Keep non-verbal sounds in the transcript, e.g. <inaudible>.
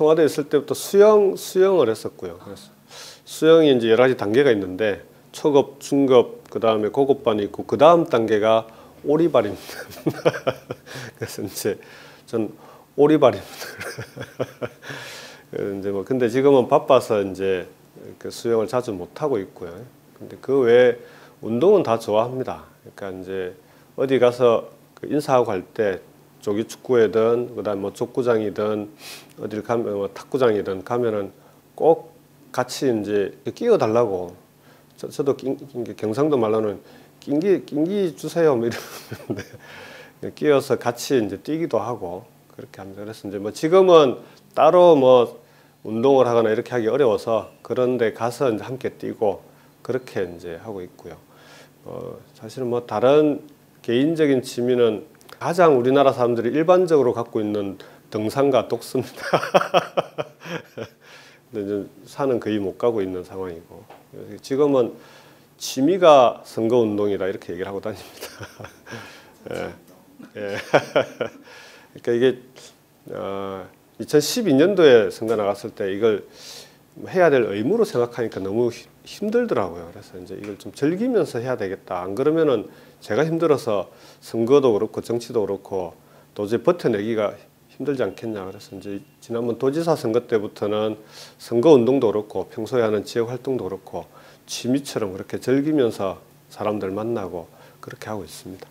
청와대에 있을 때부터 수영 수영을 했었고요. 그래서 수영이 이제 여러 가지 단계가 있는데 초급, 중급, 그 다음에 고급반이 있고 그 다음 단계가 오리발입니다. <laughs> 그래서 이제 전 오리발입니다. <laughs> 이제 뭐 근데 지금은 바빠서 이제 그 수영을 자주 못 하고 있고요. 근데 그 외에 운동은 다 좋아합니다. 그러니까 이제 어디 가서 그 인사하고 갈때 조기 축구회든 그다음 뭐 족구장이든 어딜 가면 뭐 탁구장이든 가면은 꼭 같이 이제 끼워 달라고 저, 저도 경상도 말로는 낀기 낀기 주세요 뭐 이러는데 <laughs> 끼어서 같이 이제 뛰기도 하고 그렇게 합니다. 그래서 이제 뭐 지금은 따로 뭐 운동을 하거나 이렇게 하기 어려워서 그런데 가서 이제 함께 뛰고 그렇게 이제 하고 있고요. 어, 사실은 뭐 다른 개인적인 취미는 가장 우리나라 사람들이 일반적으로 갖고 있는 등산과 독서입니다. <laughs> 근데 산은 거의 못 가고 있는 상황이고 지금은 취미가 선거 운동이라 이렇게 얘기를 하고 다닙니다. <laughs> 예, 예. <laughs> 그러니까 이게 어, 2012년도에 선거 나갔을 때 이걸 해야 될 의무로 생각하니까 너무 힘들더라고요. 그래서 이제 이걸 좀 즐기면서 해야 되겠다. 안 그러면은 제가 힘들어서 선거도 그렇고 정치도 그렇고 도저히 버텨내기가 힘들지 않겠냐. 그래서 이제 지난번 도지사 선거 때부터는 선거 운동도 그렇고 평소에 하는 지역 활동도 그렇고 취미처럼 그렇게 즐기면서 사람들 만나고 그렇게 하고 있습니다.